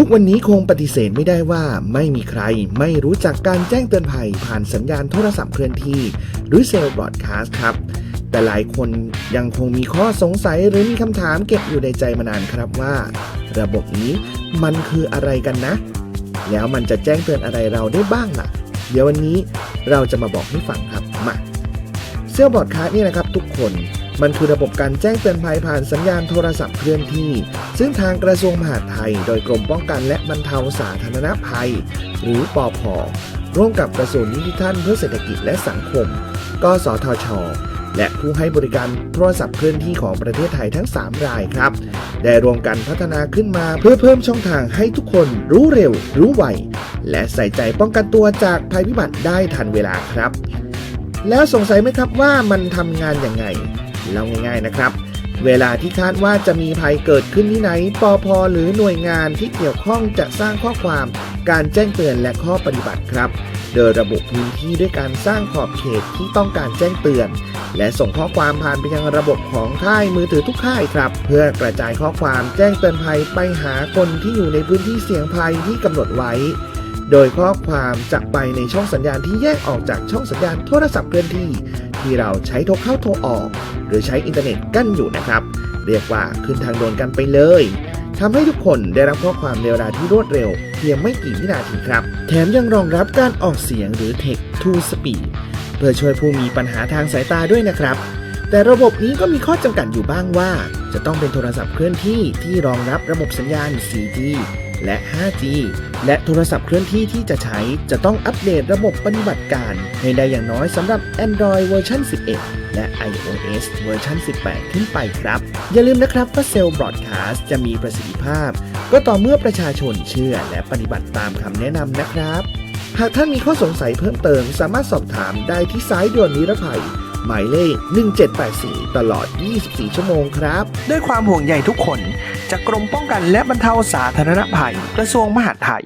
ทุกวันนี้คงปฏิเสธไม่ได้ว่าไม่มีใครไม่รู้จักการแจ้งเตือนภัยผ่านสัญญาณโทรศัพท์เคลื่อนที่ หรือเซลล์บรอดคาสต์ครับ แต่หลายคนยังคงมีข้อสงสัยหรือมีคำถามเก็บอยู่ในใจมานานครับว่า ระบบนี้มันคืออะไรกันนะ แล้วมันจะแจ้งเตือนอะไรเราได้บ้างล่ะ เดี๋ยววันนี้เราจะมาบอกให้ฟังครับมาเซลล์บอร์ดคาสต์นี่นะครับทุกคน มันคือระบบการแจ้งเตือนภัยผ่านสัญญาณโทรศัพท์เคลื่อนที่ ซึ่งทางกระทรวงมหาดไทย โดยกรมป้องกันและบรรเทาสาธารณภัย หรือปอพร่วมกับกระทรวงยุติธรรมเพื่อเศรษฐกิจและสังคม กสทช และผู้ให้บริการโทรศัพท์เคลื่อนที่ของประเทศไทยทั้ง 3 รายครับ ได้รวมกันพัฒนาขึ้นมาเพื่อเพิ่มช่องทางให้ทุกคนรู้เร็ว รู้ไว และใส่ใจป้องกันตัวจากภัยพิบัติได้ทันเวลาครับ แล้วสงสัยไหมครับว่ามันทำงานอยังไง เล่าง่ายๆนะครับ เวลาที่คาดว่าจะมีภัยเกิดขึ้นที่ไหนปอพหรือหน่วยงานที่เกี่ยวข้องจะสร้างข้อความ การแจ้งเตือนและข้อปฏิบัติครับ โดยระบุพื้นที่ด้วยการสร้างขอบเขตที่ต้องการแจ้งเตือน และส่งข้อความผ่านไปยังระบบของค่ายมือถือทุกค่ายครับ เพื่อกระจายข้อความแจ้งเตือนภัยไปหาคนที่อยู่ในพื้นที่เสี่ยงภัยที่กำหนดไว้โดยข้อความจะไปในช่องสัญญาณที่แยกออกจากช่องสัญญาณโทรศัพท์เคลื่อนที่ ที่เราใช้โทรเข้าโทรออก หรือใช้อินเทอร์เน็ตกั้นอยู่นะครับ เรียกว่าขึ้นทางโดนกันไปเลยทำให้ทุกคนได้รับข้อความในเวลาที่รวดเร็ว เพียงไม่กี่วินาทีครับ แถมยังรองรับการออกเสียงหรือ Text to Speech เพื่อช่วยผู้มีปัญหาทางสายตาด้วยนะครับ แต่ระบบนี้ก็มีข้อจำกัดอยู่บ้างว่า จะต้องเป็นโทรศัพท์เคลื่อนที่ที่รองรับระบบสัญญาณ 4G และ 5G และโทรศัพท์เคลื่อนที่ที่จะใช้จะต้องอัปเดตระบบปฏิบัติการ ให้ได้อย่างน้อยสำหรับ Android เวอร์ชัน11 และ iOS เวอร์ชัน18 ขึ้นไปครับ อย่าลืมนะครับว่าเซลล์บรอดคาสต์จะมีประสิทธิภาพ ก็ต่อเมื่อประชาชนเชื่อและปฏิบัติตามคำแนะนำนะครับหากท่านมีข้อสงสัยเพิ่มเติมสามารถสอบถามได้ที่สายด่วนนิรภัย หมายเลข 1784 ตลอด 24 ชั่วโมงครับ ด้วยความห่วงใยทุกคน จากกรมป้องกันและบรรเทาสาธารณภัย กระทรวงมหาดไทย